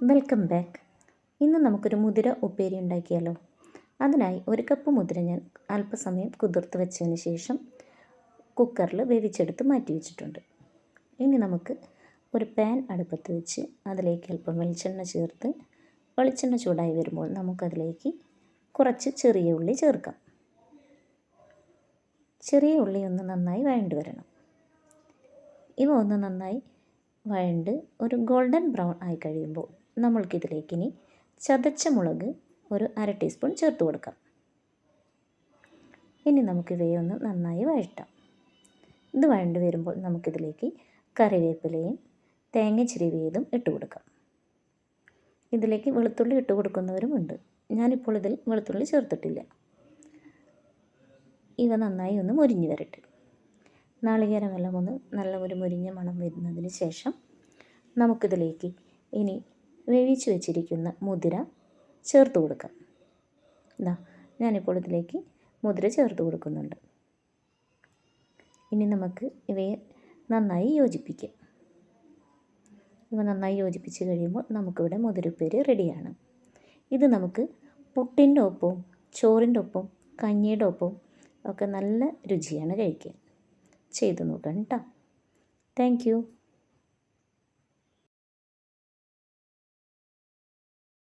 Welcome back. ഇന്ന് നമുക്കൊരു മുതിര ഉപ്പേരി ഉണ്ടാക്കിയാലോ? അതിനായി ഒരു കപ്പ് മുതിര ഞാൻ അല്പസമയം കുതിർത്ത് വെച്ചതിന് ശേഷം കുക്കറിൽ വേവിച്ചെടുത്ത് മാറ്റി വെച്ചിട്ടുണ്ട്. ഇനി നമുക്ക് ഒരു പാൻ അടുപ്പത്ത് വെച്ച് അതിലേക്ക് അല്പം വെളിച്ചെണ്ണ ചേർത്ത് വെളിച്ചെണ്ണ ചൂടായി വരുമ്പോൾ നമുക്കതിലേക്ക് കുറച്ച് ചെറിയ ഉള്ളി ചേർക്കാം. ചെറിയ ഉള്ളി ഒന്ന് നന്നായി വഴണ്ട് വരണം. ഇവ ഒന്ന് നന്നായി വഴണ്ട് ഒരു ഗോൾഡൻ ബ്രൗൺ ആയി കഴിയുമ്പോൾ നമ്മൾക്കിതിലേക്ക് ഇനി ചതച്ച മുളക് ഒരു അര ടീസ്പൂൺ ചേർത്ത് കൊടുക്കാം. ഇനി നമുക്കിവയെ ഒന്ന് നന്നായി വഴറ്റാം. ഇത് വഴണ്ട് വരുമ്പോൾ നമുക്കിതിലേക്ക് കറിവേപ്പിലയും തേങ്ങ ചിരിവിയതും ഇട്ട് കൊടുക്കാം. ഇതിലേക്ക് വെളുത്തുള്ളി ഇട്ട് കൊടുക്കുന്നവരുമുണ്ട് ഞാനിപ്പോൾ ഇതിൽ വെളുത്തുള്ളി ചേർത്തിട്ടില്ല. ഇവ നന്നായി ഒന്ന് മുരിഞ്ഞ് വരട്ടെ. നാളികേരമെല്ലാം ഒന്ന് നല്ല ഒരു മുരിഞ്ഞ മണം വരുന്നതിന് ശേഷം നമുക്കിതിലേക്ക് ഇനി വേവിച്ച് വെച്ചിരിക്കുന്ന മുതിര ചേർത്ത് കൊടുക്കാം. ഇതാ ഞാനിപ്പോൾ ഇതിലേക്ക് മുതിര ചേർത്ത് കൊടുക്കുന്നുണ്ട്. ഇനി നമുക്ക് ഇവയെ നന്നായി യോജിപ്പിക്കാം. ഇവ നന്നായി യോജിപ്പിച്ച് കഴിയുമ്പോൾ നമുക്കിവിടെ മുതിരപ്പേര് റെഡിയാണ്. ഇത് നമുക്ക് പുട്ടിന്റെ ഒപ്പവും ചോറിന്റെ ഒപ്പം കഞ്ഞിയുടെ ഒപ്പം ഒക്കെ നല്ല രുചിയാണ് കഴിക്കാൻ. ചെയ്തു നോക്കണം കേട്ടോ താങ്ക്